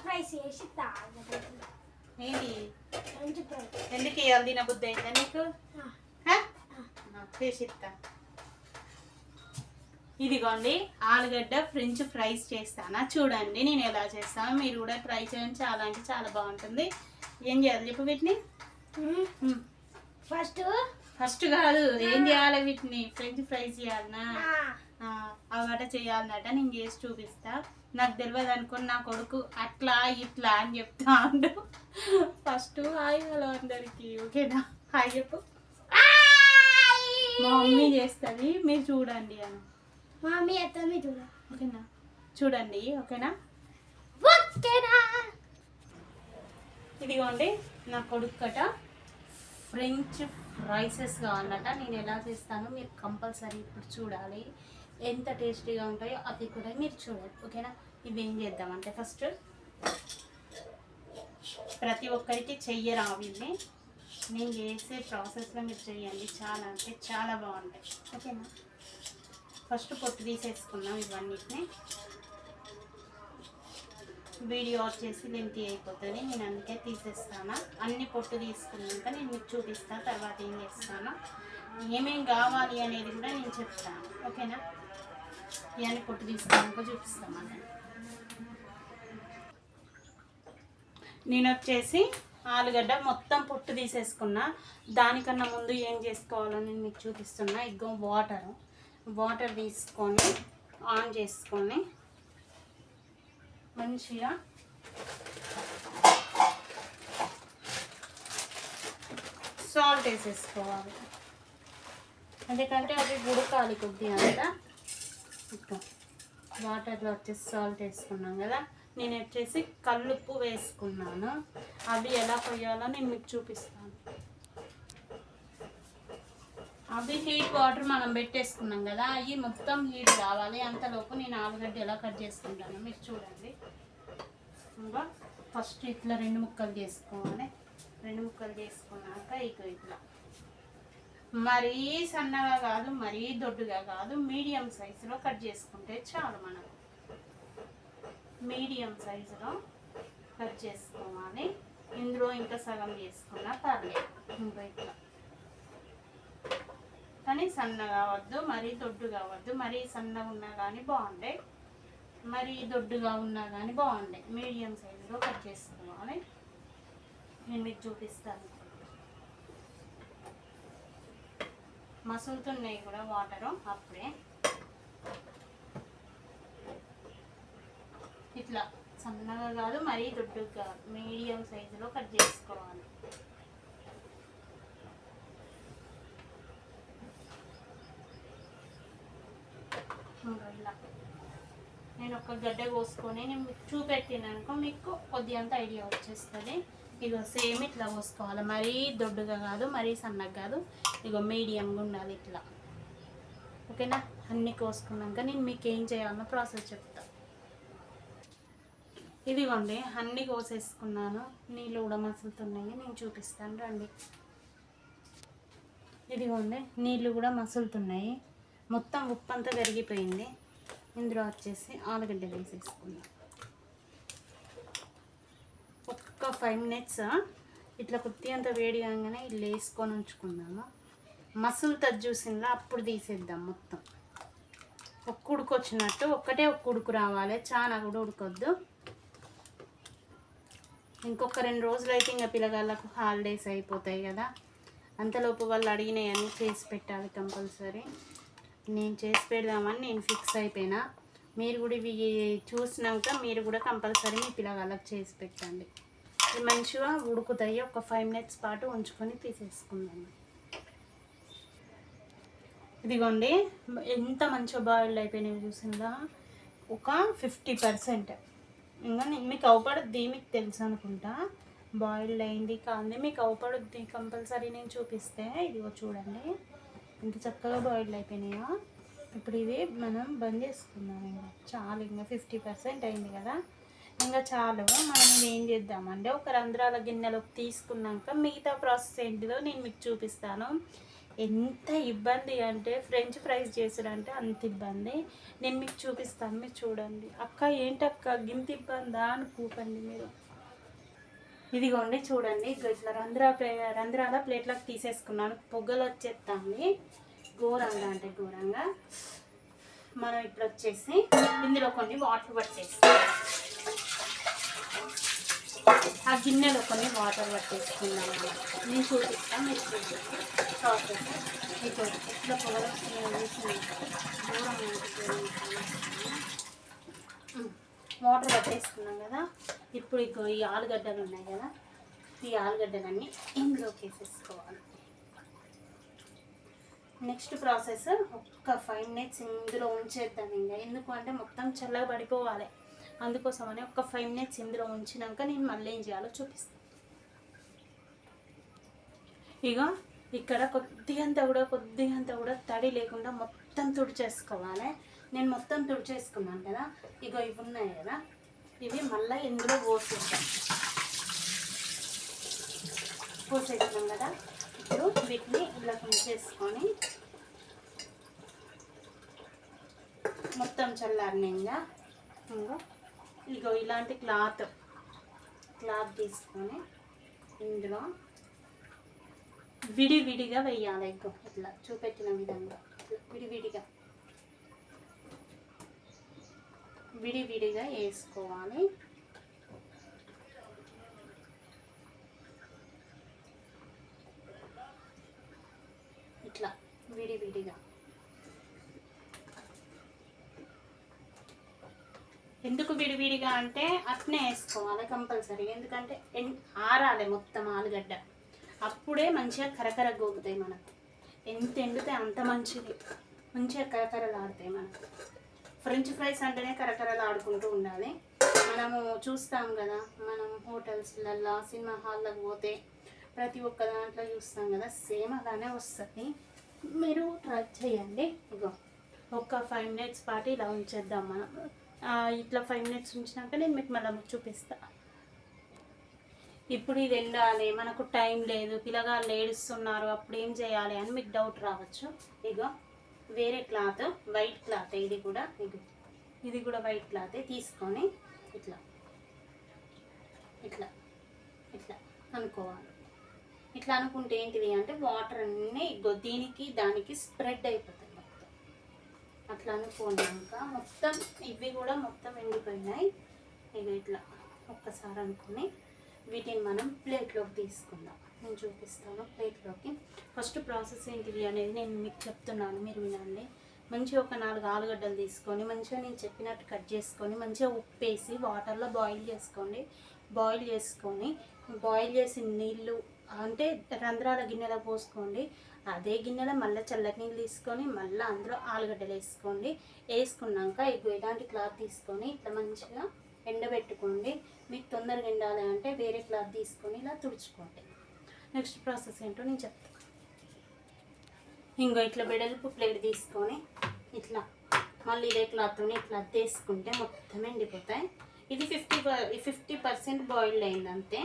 French fries French fries ఎందుకు ఇవ్వాలి తిన బుద్ధి అయిందా నీకు? చేసి ఇస్తా ఇదిగోండి ఆలుగడ్డ ఫ్రెంచ్ ఫ్రైస్ చేస్తానా? చూడండి నేను ఎలా చేస్తాను? మీరు కూడా ట్రై చేయండి చాలా అంటే చాలా బాగుంటుంది. ఏం చేయాలి చెప్పు వీటిని. ఫస్ట్ ఫస్ట్ కాదు ఏం చేయాలి వీటిని? ఫ్రెంచ్ ఫ్రైస్ చేయాలనా? అవట చేయాలన్నట. నేను చేసి చూపిస్తా. నాకు తెలియదు అనుకుని నా కొడుకు అట్లా ఇట్లా అని చెప్తా ఉండు ఫస్ట్ హాయ్ హలో అందరికి. ఓకేనా? హాయ్ చెప్పు. మా మమ్మీ చేస్తుంది మీరు చూడండి అని. మమ్మీ ఎత్తుంది చూడ ఓకేనా? చూడండి ఓకేనా? ఓకేనా? ఇదిగోండి నా కొడుకు కట ఫ్రెంచ్ ఫ్రైసెస్ కావాలన్నట. నేను ఎలా చేస్తానో మీరు కంపల్సరీ ఇప్పుడు చూడాలి. ఎంత టేస్టీగా ఉంటాయో అది కూడా మీరు చూడండి ఓకేనా? ఇవేం చేద్దామంటే ఫస్ట్ ప్రతి ఒక్కరికి చెయ్యరా ఇవి. నేను చేసే ప్రాసెస్లో మీరు చేయండి చాలా అంటే చాలా బాగుంటాయి ఓకేనా? ఫస్ట్ పొట్టు తీసేసుకున్నాం ఇవన్నిటిని. వీడియో వచ్చేసి లెంతి అయిపోతుంది. నేను అందుకే తీసేస్తాను. అన్ని పొట్టు తీసుకున్నాక నేను మీకు చూపిస్తాను తర్వాత ఏం చేస్తాను. ఏమేం కావాలి అనేది కూడా నేను చెప్తాను ఓకేనా? ఇవన్నీ పొట్టు తీసుకున్నాక చూపిస్తాను నేను వచ్చేసి ఆలుగడ్డ మొత్తం పొట్టు తీసేసుకున్నా. దానికన్నా ముందు ఏం చేసుకోవాలో నేను మీకు చూపిస్తున్నా. ఇగ్గో వాటర్. వాటర్ తీసుకొని ఆన్ చేసుకొని మంచిగా సాల్ట్ వేసేసుకోవాలి. ఎందుకంటే అది ఉడకాలి కొద్దిగా అంతా. వాటర్లో వచ్చేసి సాల్ట్ వేసుకున్నాం కదా నేను వచ్చేసి కల్లుప్పు వేసుకున్నాను. అవి ఎలా పోయాలో నేను మీకు చూపిస్తాను. అవి హీట్ వాటర్ మనం పెట్టేసుకున్నాం కదా అవి మొత్తం హీట్ రావాలి. అంతలోపు నేను ఆలుగడ్డ ఎలా కట్ చేసుకుంటాను మీరు చూడండి. ఇంకా ఫస్ట్ ఇట్లా రెండు ముక్కలు చేసుకోవాలి. రెండు ముక్కలు చేసుకున్నాక ఇక ఇట్లా మరీ సన్నగా కాదు మరీ దొడ్డుగా కాదు మీడియం సైజులో కట్ చేసుకుంటే చాలు మనం. మీడియం సైజులో కట్ చేసుకోవాలి. ఇందులో ఇంకా సగం చేసుకున్నా పర్లేదు. ఇంకా ఇట్లా కానీ సన్నగా వద్దు మరీ దొడ్డుగా వద్దు మరీ సన్నగా ఉన్నా కానీ బాగుండే. మరీ దొడ్డుగా ఉన్నా కానీ బాగుండే. మీడియం సైజులో కట్ చేసుకోవాలి. నేను మీకు చూపిస్తాను. మసులుతున్నాయి కూడా వాటరు అప్పుడే. ఇట్లా సన్నగా కాదు మరీ దొడ్డుగా కాదు మీడియం సైజులో కట్ చేసుకోవాలి. ఇలా నేను ఒక గడ్డ కోసుకొని నేను మీకు చూపెట్టినానుకో మీకు కొద్ది అంత ఐడియా వచ్చేస్తుంది. ఇగో సేమ్ ఇట్లా పోసుకోవాలి. మరీ దొడ్డుగా కాదు మరీ సన్నగా కాదు. ఇగో మీడియంగా ఉండాలి ఇట్లా. ఓకేనా? అన్నీ కోసుకున్నాక నేను మీకు ఏం చేయాలన్న ప్రాసెస్ చెప్తా. ఇదిగోండి అన్నీ కోసేసుకున్నాను. నీళ్ళు కూడా మసులుతున్నాయి. నేను చూపిస్తాను రండి. ఇదిగోండి నీళ్ళు కూడా మసులుతున్నాయి. మొత్తం ఉప్పు అంతా పెరిగిపోయింది ఇందులో వచ్చేసి ఆలుగడ్డ వేసేసుకుందాం. ఒక్క ఫైవ్ మినిట్స్ ఇట్లా కుత్తి అంత వేడి కాగానే ఇల్లు వేసుకొని ఉంచుకుందాము. మసులు చూసిందా? అప్పుడు తీసేద్దాం మొత్తం. ఒక్క ఉడుకొచ్చినట్టు ఒక్కటే ఒక్క ఉడుకు రావాలి. చాలా కూడా ఉడకొద్దు. ఇంకొక రెండు రోజులు అయితే ఇంకా పిల్లగాళ్ళకు హాలిడేస్ అయిపోతాయి కదా. అంతలోపు వాళ్ళు అడిగినవన్నీ చేసి పెట్టాలి కంపల్సరీ నేను చేసి పెడదామని నేను ఫిక్స్ అయిపోయినా. మీరు కూడా ఇవి చూసినాక మీరు కూడా కంపల్సరీ మీ పిల్లగాళ్ళకి చేసి పెట్టండి. మంచిగా ఉడుకుతాయి. ఒక ఫైవ్ మినిట్స్ పాటు ఉంచుకొని తీసేసుకుందాం ఇదిగోండి ఎంత మంచిగా బాయిల్డ్ అయిపోయినాయి చూసిందా? ఒక ఫిఫ్టీ పర్సెంట్ ఇంకా నేను మీకు అవపడుద్ది మీకు తెలుసు అనుకుంటా. బాయిల్డ్ అయింది కానీ మీకు అవపడుద్ది కంపల్సరీ నేను చూపిస్తే. ఇదిగో చూడండి. ఎంత చక్కగా బాయిల్డ్ అయిపోయినాయో. ఇప్పుడు ఇవి మనం బంద్ చేసుకుందాం ఇంకా చాలా ఇంకా ఫిఫ్టీ పర్సెంట్ అయింది కదా. ఇంకా చాలు. మనం ఏం చేద్దామంటే ఒక రంధ్రాల గిన్నెలోకి తీసుకున్నాక మిగతా ప్రాసెస్ ఏంటిదో నేను మీకు చూపిస్తాను. ఎంత ఇబ్బంది అంటే ఫ్రెంచ్ ఫ్రైస్ చేసాడంటే అంత ఇబ్బంది. నేను మీకు చూపిస్తాను మీరు చూడండి. అక్క ఏంటక్క? గింత ఇబ్బందా అని కూపండి మీరు. ఇదిగోండి చూడండి. ఇట్లా రంధ్ర ప్లే రంధ్రాల ప్లేట్లకు తీసేసుకున్నాను. పొగలు వచ్చేస్తాంది. ఘోరంగా అంటే ఘోరంగా. మనం ఇప్పుడు వచ్చేసి ఇందులో కొన్ని వాటర్ పట్టేసి ఆ గిన్నెలో కొన్ని వాటర్ పట్టేసుకుందాం మనం నేను చూపిస్తాను మీరు చూపిస్తాను ప్రాసెస్ మీకు ఇట్లా పొగలు వాటర్ పట్టేసుకున్నాం కదా. ఇప్పుడు ఇక ఈ ఆలుగడ్డలు ఉన్నాయి కదా ఈ ఆలుగడ్డలన్నీ ఇందులోకి వేసేసుకోవాలి. నెక్స్ట్ ప్రాసెస్ ఒక్క ఫైవ్ మినిట్స్ ఇందులో ఉంచేద్దాం ఇంకా. ఎందుకు అంటే మొత్తం చల్లగా పడిపోవాలి. అందుకోసమని ఒక ఫైవ్ మినిట్స్ ఇందులో ఉంచినాక నేను మళ్ళీ ఏం చేయాలో చూపిస్తాను ఇక ఇక్కడ కొద్దిగంత కూడా కొద్దిగంత కూడా తడి లేకుండా మొత్తం తుడిచేసుకోవాలి. నేను మొత్తం తుడిచేసుకున్నాను కదా ఇగో ఇవి ఉన్నాయి కదా ఇవి మళ్ళీ ఇందులో పోసేద్దాం. పోసేసినాం కదా ఇప్పుడు వీటిని ఇలా ఉంచేసుకొని మొత్తం చల్లారినాక ఇంకో ఇగో ఇలాంటి క్లాత్. క్లాత్ తీసుకొని ఇందులో విడివిడిగా వేయాలి ఇగో ఇట్లా చూపెట్టిన విధంగా. విడివిడిగా. విడివిడిగా వేసుకోవాలి. ఇట్లా విడివిడిగా. ఎందుకు విడివిడిగా అంటే అట్నే వేసుకోవాలి కంపల్సరీ. ఎందుకంటే ఎన్- ఆరాలి మొత్తం ఆలుగడ్డ. అప్పుడే మంచిగా కరకర గోగుతాయి మనకు. ఎంత ఎండితే అంత మంచిది. మంచిగా కరకరలాడుతాయి మనకు. ఫ్రెంచ్ ఫ్రైస్ అంటేనే కరకరలాడుకుంటూ ఉండాలి. మనము చూస్తాం కదా మనం హోటల్స్లల్లో సినిమా హాల్లోకి పోతే ప్రతి ఒక్క దాంట్లో చూస్తాం కదా సేమ్ అలానే వస్తుంది. మీరు ట్రై చేయండి. ఇగో ఒక ఫైవ్ మినిట్స్ పాటు ఇలా ఉంచేద్దాం మనం. ఇట్లా ఫైవ్ మినిట్స్ ఉంచినాక నేను మీకు మళ్ళీ చూపిస్తా. ఇప్పుడు ఇది ఎండాలి మనకు టైం లేదు పిల్లగాళ్ళు ఏడుస్తున్నారు అప్పుడు ఏం చేయాలి అని మీకు డౌట్ రావచ్చు. ఇగో వేరే క్లాత్ వైట్ క్లాత్ ఇది కూడా ఇది ఇది కూడా వైట్ క్లాతే తీసుకొని ఇట్లా ఇట్లా ఇట్లా అనుకోవాలి. ఇట్లా అనుకుంటే ఏంటిది అంటే వాటర్ అన్నీ ఇగో దీనికి దానికి స్ప్రెడ్ అయిపోతుంది అట్లా అనుకున్నాక మొత్తం ఇవి కూడా మొత్తం ఎండిపోయినాయి. ఇక ఇట్లా ఒక్కసారి అనుకుని వీటిని మనం ప్లేట్లోకి తీసుకుందాం. నేను చూపిస్తాను ప్లేట్లోకి. ఫస్ట్ ప్రాసెస్ ఏంటిది అనేది నేను మీకు చెప్తున్నాను. మీరు వినండి. మంచిగా ఒక నాలుగు ఆలుగడ్డలు తీసుకొని మంచిగా నేను చెప్పినట్టు కట్ చేసుకొని మంచిగా ఉప్పు వేసి వాటర్లో బాయిల్ చేసుకోండి. బాయిల్ చేసుకొని బాయిల్ చేసిన నీళ్ళు అంటే రంధ్రాల గిన్నెలో పోసుకోండి. అదే గిన్నెలో మళ్ళీ చల్లటి నీళ్ళు తీసుకొని మళ్ళీ అందులో ఆలుగడ్డలు వేసుకోండి. వేసుకున్నాక ఇగో ఇలాంటి క్లాత్ తీసుకొని ఇట్లా మంచిగా ఎండబెట్టుకోండి. మీకు తొందరగా ఎండాలి అంటే వేరే క్లాత్ తీసుకొని ఇలా తుడుచుకోండి. నెక్స్ట్ ప్రాసెస్ ఏంటో నేను చెప్తాను ఇంకో ఇట్లా బెడల్పు ప్లేట్ తీసుకొని ఇట్లా మళ్ళీ ఇదే క్లాత్తో ఇట్లా అద్దేసుకుంటే మొత్తం ఎండిపోతాయి. ఇది ఫిఫ్టీ ఫిఫ్టీ పర్సెంట్ బాయిల్డ్ అయింది అంతే.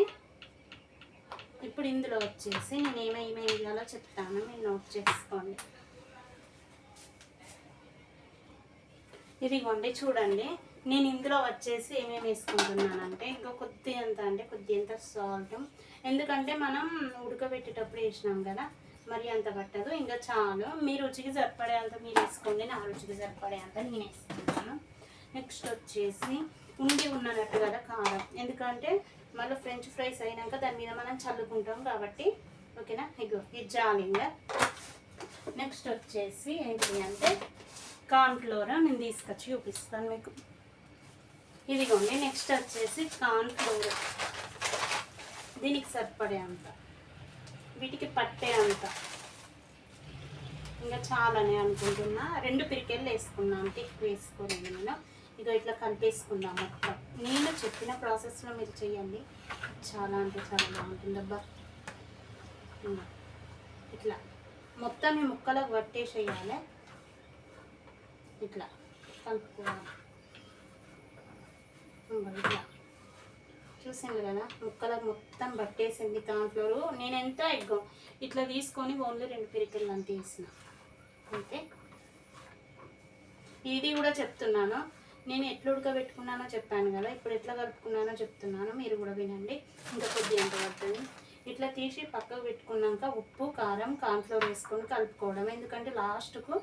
ఇప్పుడు ఇందులో వచ్చేసి నేను ఏమేమి వేయాలో చెప్తాను. మీరు నోట్ చేసుకోండి. ఇదిగోండి చూడండి. నేను ఇందులో వచ్చేసి ఏమేమి వేసుకుంటున్నానంటే ఇంకా కొద్ది ఎంత అంటే కొద్ది ఎంత సాల్ట్ ఎందుకంటే మనం ఉడకబెట్టేటప్పుడు వేసినాం కదా మరి అంత పట్టదు. ఇంకా చాలు. మీ రుచికి సరిపడే అంత మీరు వేసుకోండి. నా రుచికి సరిపడే అంత నేను వేసుకుంటాను. నెక్స్ట్ వచ్చేసి ఉండి ఉన్నట్టు కదా కారం. ఎందుకంటే మళ్ళీ ఫ్రెంచ్ ఫ్రైస్ అయినాక దాని మీద మనం చల్లుకుంటాం కాబట్టి ఓకేనా? ఇగో ఇది చాలు నెక్స్ట్ వచ్చేసి ఏంటి అంటే కార్న్ ఫ్లోర్ నేను తీసుకొచ్చి చూపిస్తాను మీకు. ఇదిగోండి నెక్స్ట్ వచ్చేసి కార్న్ ఫ్లోర్ దీనికి సరిపడే అంత. వీటికి పట్టే అంత. ఇంకా చాలానే అనుకుంటున్నా. రెండు పిరికెళ్ళు వేసుకున్నాను అంటే వేసుకోలేదు నేను. ఇదో ఇట్లా కలిపేసుకుందాం మొత్తం. నేను చెప్పిన ప్రాసెస్లో మీరు చేయండి చాలా అంటే చాలా బాగుంటుంది అబ్బా ఇట్లా. మొత్తం ఈ ముక్కలకు పట్టేసేయాలి. ఇట్లా. కలుపుకోవాలి. ఇట్లా. చూసాను కదా? ముక్కలకు మొత్తం పట్టేసింది దాంట్లో నేను ఎంత ఎగ్గో. ఇట్లా తీసుకొని ఓన్లీ రెండు పిరికలు అంత వేసిన. అంతే. ఇది కూడా చెప్తున్నాను. నేను ఎట్లా ఉడకబెట్టుకున్నానో చెప్పాను కదా ఇప్పుడు ఎట్లా కలుపుకున్నానో చెప్తున్నాను. మీరు కూడా వినండి. ఇంకా కొద్దిగా ఎంత పడుతుంది ఇట్లా తీసి పక్కకు పెట్టుకున్నాక ఉప్పు కారం కాన్ఫ్లోర్ వేసుకొని కలుపుకోవడం. ఎందుకంటే లాస్ట్కు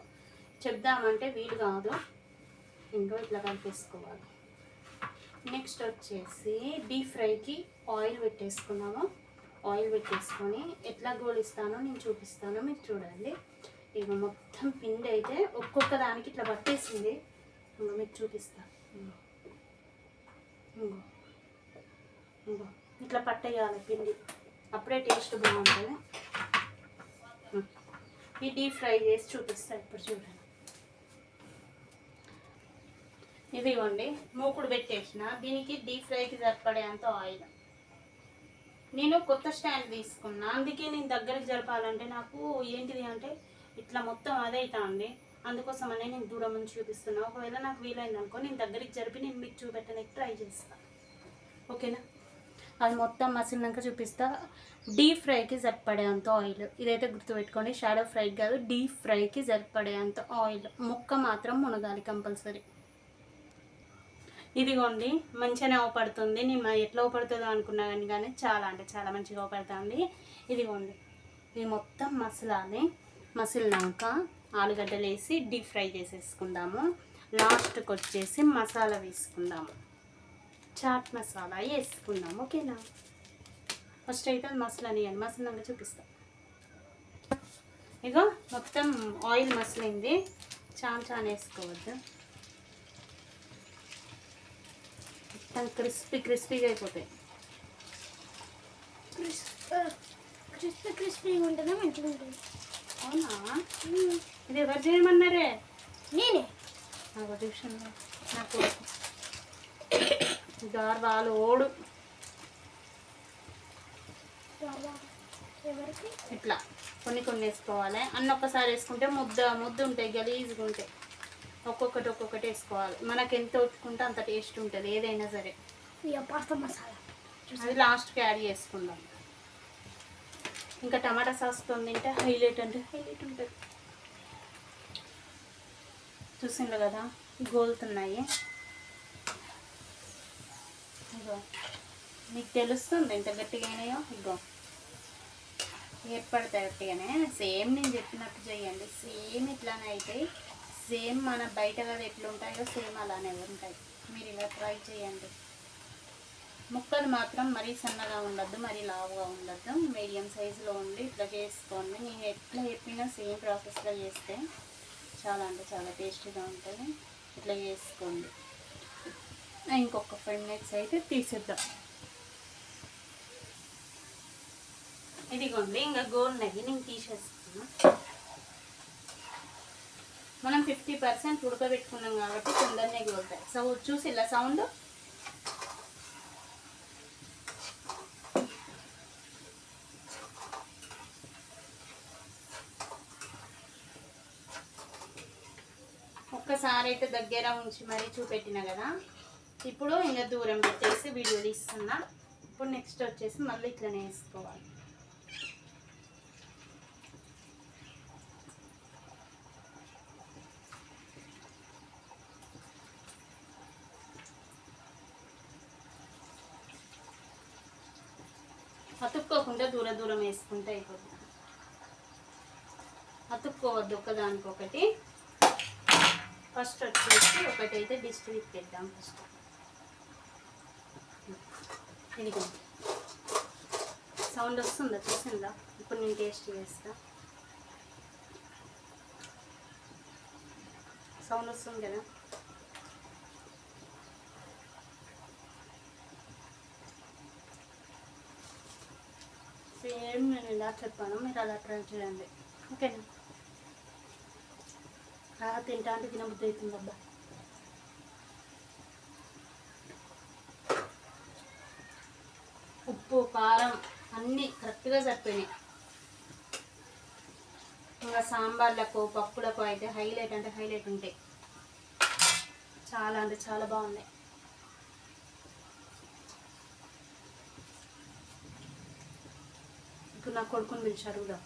చెప్దామంటే వీలు కాదు. ఇంకా ఇట్లా కలిపేసుకోవాలి. నెక్స్ట్ వచ్చేసి డీప్ ఫ్రైకి ఆయిల్ పెట్టేసుకున్నాము. ఆయిల్ పెట్టేసుకొని ఎట్లా గోలిస్తానో నేను చూపిస్తాను. మీరు చూడండి. ఇక మొత్తం పిండి అయితే ఒక్కొక్క దానికి ఇట్లా పట్టేసింది. ఇంకా మీకు చూపిస్తాను ఇంకో ఇంకో ఇట్లా పట్టేయాలి పిండి. అప్పుడే టేస్ట్ బాగుంటుంది. ఈ డీప్ ఫ్రై చేసి చూపిస్తాను ఇప్పుడు చూడండి. ఇదిగోండి మూకుడు పెట్టేసిన. దీనికి డీప్ ఫ్రైకి సరిపడేంత ఆయిల్. నేను కొత్త స్టాండ్ తీసుకున్నా. అందుకే నేను దగ్గరికి జరపాలంటే నాకు ఏంటిది అంటే ఇట్లా మొత్తం అదే అండి అందుకోసమనే నేను దూరం నుంచి చూపిస్తున్నా. ఒకవేళ నాకు వీలైంది అనుకో నేను దగ్గరికి జరిపి నేను మీకు చూపెట్టడానికి ట్రై చేస్తాను ఓకేనా? అది మొత్తం మసిలినాక చూపిస్తా. డీప్ ఫ్రైకి సరిపడేంత ఆయిల్. ఇదైతే గుర్తుపెట్టుకోండి షాడో ఫ్రై కాదు డీప్ ఫ్రైకి సరిపడేంత ఆయిల్. ముక్క మాత్రం మునగాలి కంపల్సరీ. ఇదిగోండి మంచిగానే అవపడుతుంది. నేను ఎట్లా అవపడుతుందో అనుకున్నా కానీ కానీ చాలా అంటే చాలా మంచిగా అవపడుతుంది. ఇదిగోండి ఇది మొత్తం మసలాలి. మసిలినాక ఆలుగడ్డలు వేసి డీప్ ఫ్రై చేసేసుకుందాము. లాస్ట్కి వచ్చేసి మసాలా వేసుకుందాము. చాట్ మసాలా వేసుకుందాం ఓకేనా? ఫస్ట్ అయితే మసాలా నీయండి మసాలాగా చూపిస్తాం. ఇగో మొత్తం ఆయిల్ మసిలింది. చాలా చాలా వేసుకోవద్దు. మొత్తం క్రిస్పీ క్రిస్పీగా అయిపోతాయి. క్రిస్పీ క్రిస్పీగా ఉంటుందా మంచిగా ఉంటుంది అవునా. ఇది ఎవరు చేయమన్నారే? నేనే. నాకు ట్యూషన్లో నాకు దారి వాళ్ళు ఓడు. ఇట్లా కొన్ని కొన్ని వేసుకోవాలి. అన్న ఒక్కసారి వేసుకుంటే ముద్ద ముద్ద ఉంటాయి గలీజ్గా ఉంటాయి. ఒక్కొక్కటి ఒక్కొక్కటి వేసుకోవాలి. మనకి ఎంత ఒట్టుకుంటే అంత టేస్ట్ ఉంటుంది ఏదైనా సరే. పాస్తా మసాలా. అది లాస్ట్కి యాడ్ చేసుకుందాం. ఇంకా టమాటా సాస్తో తింటే హైలైట్ అంటే హైలైట్ ఉంటుంది. చూసిండ్రు కదా గోలుతున్నాయి. ఇగో మీకు తెలుస్తుంది ఎంత గట్టిగా అయినాయో? ఇగో. ఏర్పడతాయి గట్టిగానే. సేమ్ నేను చెప్పినట్టు చేయండి. సేమ్ ఇట్లానే అవుతాయి సేమ్ మన బయట కదా ఎట్లుంటాయో సేమ్ అలానే ఉంటాయి. మీరు ఇలా ట్రై చేయండి. ముక్కలు మాత్రం మరీ సన్నగా ఉండద్దు మరీ లావుగా ఉండద్దు. మీడియం సైజులో ఉండి ఇట్లా చేసుకోండి. నేను ఎట్లా చెప్పినా సేమ్ ప్రాసెస్లో చేస్తే చాలా అంటే చాలా టేస్టీగా ఉంటుంది. ఇట్లా చేసుకోండి. ఇంకొక ఫైవ్ మినిట్స్ అయితే తీసేద్దాం. ఇదిగోండి ఇంకా గోల్ నెయ్యి నేను తీసేస్తున్నా. మనం ఫిఫ్టీ పర్సెంట్ ఉడకబెట్టుకున్నాం కాబట్టి తొందరనే గోలుతాయి. సో చూసి ఇలా సౌండ్? క్యారెట్ దగ్గర ఉంచి మరీ చూపెట్టిన కదా. ఇప్పుడు ఇంకా దూరం పెట్టేసి వీడియో తీస్తున్నా. ఇప్పుడు నెక్స్ట్ వచ్చేసి మళ్ళీ ఇట్లనే వేసుకోవాలి. అతుక్కోకుండా దూర దూరం వేసుకుంటే అయిపోతుంది. అతుక్కోవద్దు ఒకదానికొకటి ఫస్ట్ వచ్చేసి ఒకటైతే బిస్కెట్ తెద్దాం ఫస్ట్. ఇదిగో. సౌండ్ వస్తుందా? చూసిందా? ఇప్పుడు నేను టేస్ట్ చేస్తా. సౌండ్ వస్తుంది కదా? సేమ్ నేను ఇలా చెప్పాను మీరు అలా ట్రై చేయండి. ఓకేనా? బాగా తింటా అంటే తినబుద్ధి అవుతుంది అబ్బా. ఉప్పు కారం అన్నీ కరెక్ట్గా సరిపోయినాయి. ఇంకా సాంబార్లకు పప్పులకు అయితే హైలైట్ అంటే హైలైట్ ఉంటాయి. చాలా అంటే చాలా బాగున్నాయి. ఇప్పుడు నా కొడుకుని పిలిచారు ఇంకా?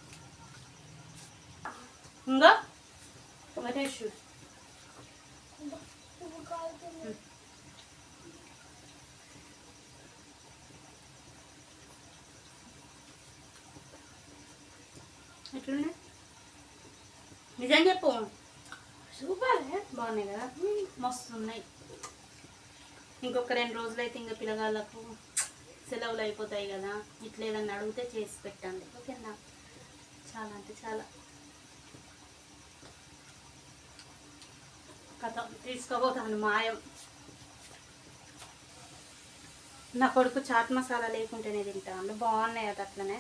మహేష్ నువ్వు ఎట్లున్నాయి నిజం చెప్పు సూపర్ బాగున్నాయి కదా మస్తు ఉన్నాయి ఇంకొక రెండు రోజులు అయితే ఇంకా పిల్లగాళ్ళకు సెలవులు అయిపోతాయి కదా ఇట్లా ఏదన్నా అడిగితే చేసి పెట్టండి ఓకేనా చాలా అంటే చాలా కథ. తీసుకోబోతాను మాయం నా కొడుకు చాట్ మసాలా లేకుంటేనే తింటాను బాగున్నాయి అది అట్లనే.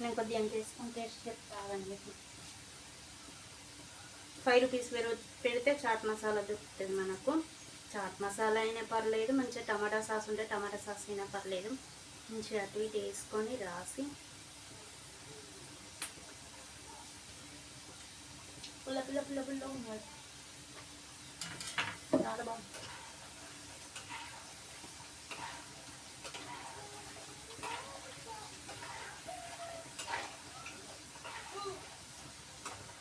నేను కొద్దిగా చేసుకుని టేస్ట్ చెప్తాను ఫైవ్ రూపీస్ పెరు పెడితే చాట్ మసాలా దొరుకుతుంది మనకు. చాట్ మసాలా అయినా పర్లేదు మంచిగా టమాటా సాస్ ఉంటే టమాటా సాస్ అయినా పర్లేదు. మంచిగా అటు ఇటు వేసుకొని రాసి. పుల్ల పుల్ల పుల్ల పుల్ల ఉన్నాయి చాలా బాగుంది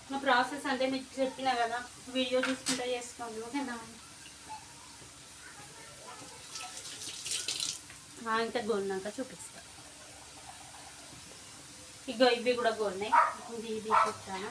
నా ప్రాసెస్ అంటే మీకు చెప్పిన కదా వీడియో చూసుకుంటా చేసుకోండి ఓకేనా? ఇంకా గోన్నాక చూపిస్తా. ఇగో ఇవి కూడా గోన్నాయి ఇది ఇది చెప్తాను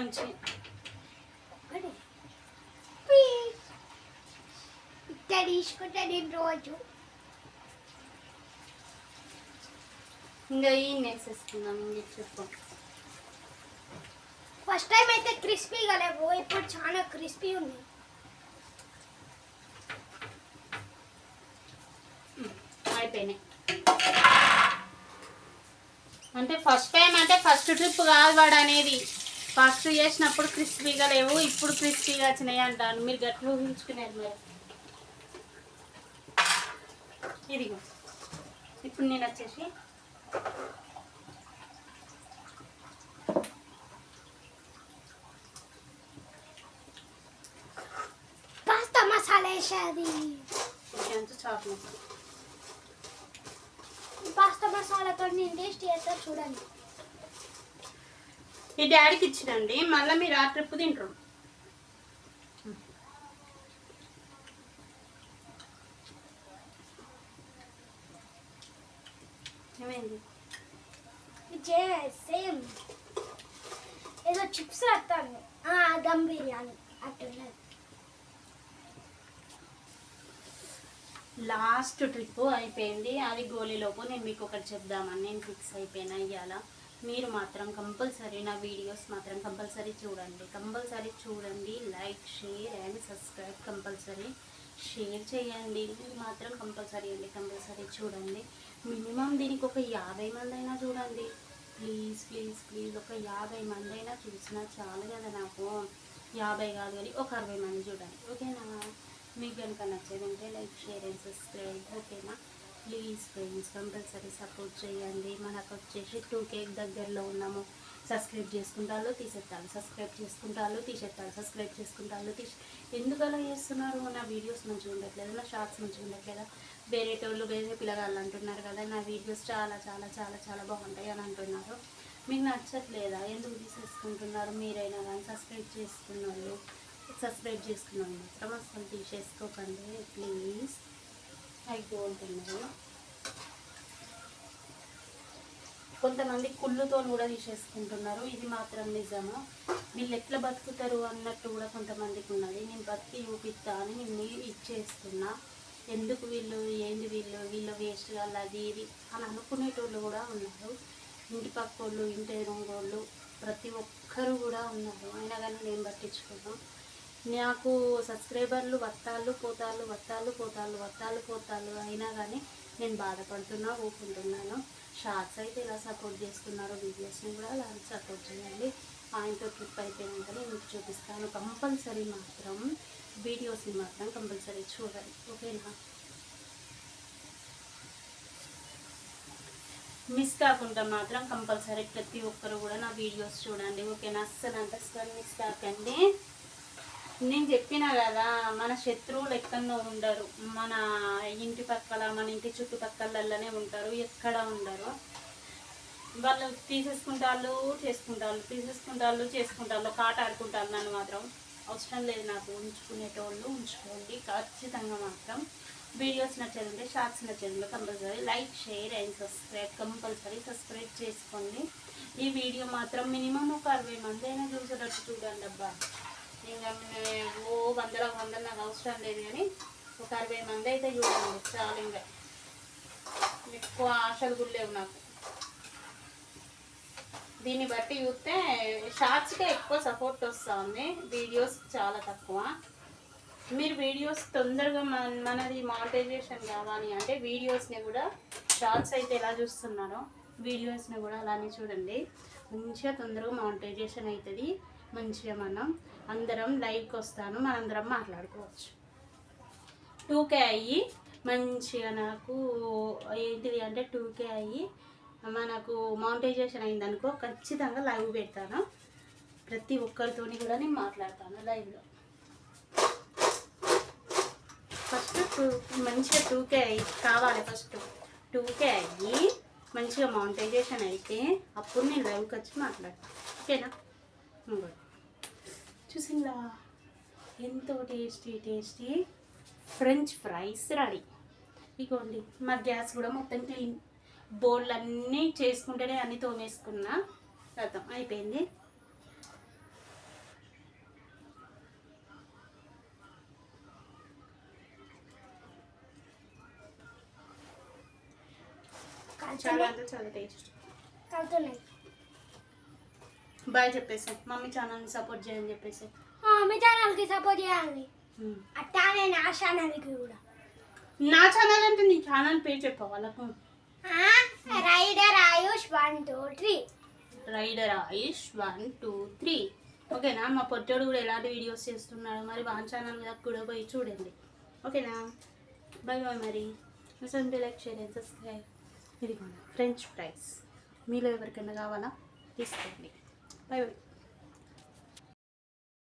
నుంచి. ఇట్లా తీసుకుంటా నేను రోజు. ఇంకా ఈ వేసేసుకుందాం ఇంక చెప్పు. ఫస్ట్ టైం అయితే క్రిస్పీగా లేవు. ఇప్పుడు చాలా క్రిస్పీ ఉన్నాయి అయిపోయినాయి. అంటే ఫస్ట్ టైం అంటే ఫస్ట్ ట్రిప్ కాదు వాడు అనేది. ఫస్ట్ చేసినప్పుడు క్రిస్పీగా లేవు ఇప్పుడు క్రిస్పీగా వచ్చినాయి అంటాను మీరు గట్ల ఊహించుకునేది మరి. ఇదిగో. ఇప్పుడు నేను వచ్చేసి కాస్త మసాలా వేసేది. చాట్ మసాలా పాస్తా మసాలాతో నేను టేస్ట్ చేస్తా చూడండి. ఈ డాడీకి ఇచ్చినండి మళ్ళీ మీరు ఆ ట్రిప్ తింటారు ఏమైంది సేమ్ ఏదో చిప్స్ వస్తాను దమ్ బిర్యానీ. అట్టున్నది లాస్ట్ ట్రిప్ అయిపోయింది. అది గోలీలోపు నేను మీకు ఒకటి చెప్దామని నేను ఫిక్స్ అయిపోయినా ఇవాళ మీరు మాత్రం కంపల్సరీ నా వీడియోస్ మాత్రం కంపల్సరీ చూడండి. కంపల్సరీ చూడండి. Like share and subscribe compulsory. Share చేయండి. మీరు మాత్రం కంపల్సరీ అండి. కంపల్సరీ చూడండి. మినిమం దీనికి ఒక యాభై మంది అయినా చూడండి. Please please please. ఒక యాభై మంది అయినా చూసినా చాలు కదా నాకు. యాభై కాదు కానీ ఒక అరవై మంది చూడండి. ఓకేనా? మీకు కనుక నచ్చేది ఉంటే లైక్ షేర్ అండ్ సబ్స్క్రైబ్. ఓకేనా? ప్లీజ్ ఫ్రెండ్స్ కంపల్సరీ సపోర్ట్ చేయండి. మనకు వచ్చేసి టూ కేక్ దగ్గరలో ఉన్నాము. సబ్స్క్రైబ్ చేసుకుంటారు తీసేస్తారు. సబ్స్క్రైబ్ చేసుకుంటారు తీసేస్తారు. సబ్స్క్రైబ్ చేసుకుంటారు తీసి. ఎందుకు అలా చేస్తున్నారు? నా వీడియోస్ మంచిగా ఉండట్లేదు నా షార్ట్స్ మంచిగా ఉండట్లేదా? వేరే వాళ్ళు వేరే పిల్లగాళ్ళు అంటున్నారు కదా నా వీడియోస్ చాలా చాలా చాలా చాలా బాగుంటాయి అని అంటున్నారు. మీకు నచ్చట్లేదా? ఎందుకు తీసేసుకుంటున్నారు? మీరైనా కానీ సబ్స్క్రైబ్ చేసుకున్న వాళ్ళు సబ్స్క్రైబ్ చేసుకున్న వాళ్ళు మాత్రం అసలు తీసేసుకోకండి ప్లీజ్ అయిపోతున్నాయి కొంతమంది కుళ్ళుతో కూడా తీసేసుకుంటున్నారు. ఇది మాత్రం నిజము? వీళ్ళు ఎట్లా బతుకుతారు అన్నట్టు కూడా కొంతమందికి ఉన్నది. నేను బతికి చూపిస్తా అని నేను ఇచ్చేస్తున్నా. ఎందుకు వీళ్ళు? ఏంది వీళ్ళు? వీళ్ళు వేస్ట్ వాళ్ళు అది ఇది అని అనుకునేటోళ్ళు కూడా ఉన్నారు. ఇంటి పక్క వాళ్ళు ఇంటి ఎదురుగోళ్ళు ప్రతి ఒక్కరు కూడా ఉన్నారు. అయినా కానీ నేను పట్టించుకున్నాను నాకు సబ్స్క్రైబర్లు వత్తాళ్ళు పోతాళ్ళు వత్తాళ్ళు పోతాళ్ళు వత్తాళ్ళు పోతాళ్ళు అయినా కానీ నేను బాధపడుతున్నా ఊపుకుంటున్నాను. షార్ట్స్ అయితే ఇలా సపోర్ట్ చేస్తున్నారో వీడియోస్ని కూడా అలా సపోర్ట్ చేయండి. ఆయనతో ట్రిప్ అయిపోయినాక నేను మీకు చూపిస్తాను. కంపల్సరీ మాత్రం వీడియోస్ని మాత్రం కంపల్సరీ చూడండి. ఓకేనా? మిస్ కాకుండా మాత్రం కంపల్సరీ ప్రతి ఒక్కరు కూడా నా వీడియోస్ చూడండి. ఓకేనా? అస్సలు అంటే అస్సలు మిస్ కాకండి. నేను చెప్పిన కదా మన శత్రువులు ఎక్కడో ఉండరు. మన ఇంటి పక్కల మన ఇంటి చుట్టుపక్కలలోనే ఉంటారు ఎక్కడ ఉండరు. వాళ్ళు తీసేసుకుంటారు చేసుకుంటారు తీసేసుకుంటారు చేసుకుంటారు కాట ఆడుకుంటారు నన్ను మాత్రం. అవసరం లేదు నాకు ఉంచుకునేటోళ్ళు ఉంచుకోండి ఖచ్చితంగా మాత్రం. వీడియోస్ నచ్చేదంటే shorts నచ్చేదంటే compulsory like share and subscribe. Compulsory subscribe చేసుకోండి. ఈ వీడియో మాత్రం మినిమం ఒక అరవై మంది అయినా చూసేటట్టు చూడండి అబ్బా. ఇంకా ఓ వందల వందలు నాకు అవసరం లేదు కానీ ఒక అరవై మంది అయితే చూడండి చాలు ఇంకా. ఎక్కువ ఆశలు కూడా నాకు. దీన్ని బట్టి చూస్తే షార్ట్స్కే ఎక్కువ సపోర్ట్ వస్తుంది వీడియోస్ చాలా తక్కువ. మీరు వీడియోస్ తొందరగా మన మనది మానిటైజేషన్ కావాలి అంటే వీడియోస్ని కూడా షార్ట్స్ అయితే ఎలా చూస్తున్నారో వీడియోస్ని కూడా అలానే చూడండి. మంచిగా తొందరగా మానిటైజేషన్ అవుతుంది మంచిగా మనం అందరం లైవ్కి వస్తాను మనందరం మాట్లాడుకోవచ్చు. టూకే అయ్యి మంచిగా నాకు ఏంటిది అంటే టూకే అయ్యి మనకు మౌంటైజేషన్ అయిందనుకో ఖచ్చితంగా లైవ్ పెడతాను. ప్రతి ఒక్కరితోని కూడా నేను మాట్లాడతాను లైవ్లో. ఫస్ట్ టూ మంచిగా టూకే అయ్యి కావాలి ఫస్ట్. టూకే అయ్యి మంచిగా మౌంటైజేషన్ అయితే అప్పుడు నేను లైవ్కి వచ్చి మాట్లాడతాను. ఓకేనా? ఇంకోటి. చూసిందా? ఎంతో tasty tasty French fries ready. ఇగోండి మా గ్యాస్ కూడా మొత్తం క్లీన్. బోర్డులు అన్నీ చేసుకుంటేనే అన్నీ తోమేసుకున్నా. అర్థం అయిపోయింది. చాలా అంటే చాలా టేస్ట్. కలుతున్నాయి బాయ్ చెప్పేసి మమ్మీ ఛానల్ని సపోర్ట్ చేయని చెప్పేసి మీ ఛానల్కి సపోర్ట్ చేయాలి. ఉమ్. అట్లానే నా ఛానల్కి కూడా. నా ఛానల్ అంటే నీ ఛానల్ పేరు చెప్పు వాళ్ళకు rider Ayush one two three. Rider Ayush one two three. ఓకేనా? మా పొట్టోడు కూడా ఎలాంటి వీడియోస్ చేస్తున్నాడు? మరి వాన్ ఛానల్ మీద కూడా పోయి చూడండి. ఓకేనా? బాయ్ బాయ్ మరి. Sunday like share and subscribe. ఇది ఫ్రెంచ్ ఫ్రైస్. మీలో ఎవరికైనా కావాలా? తీసుకోండి. Bye bye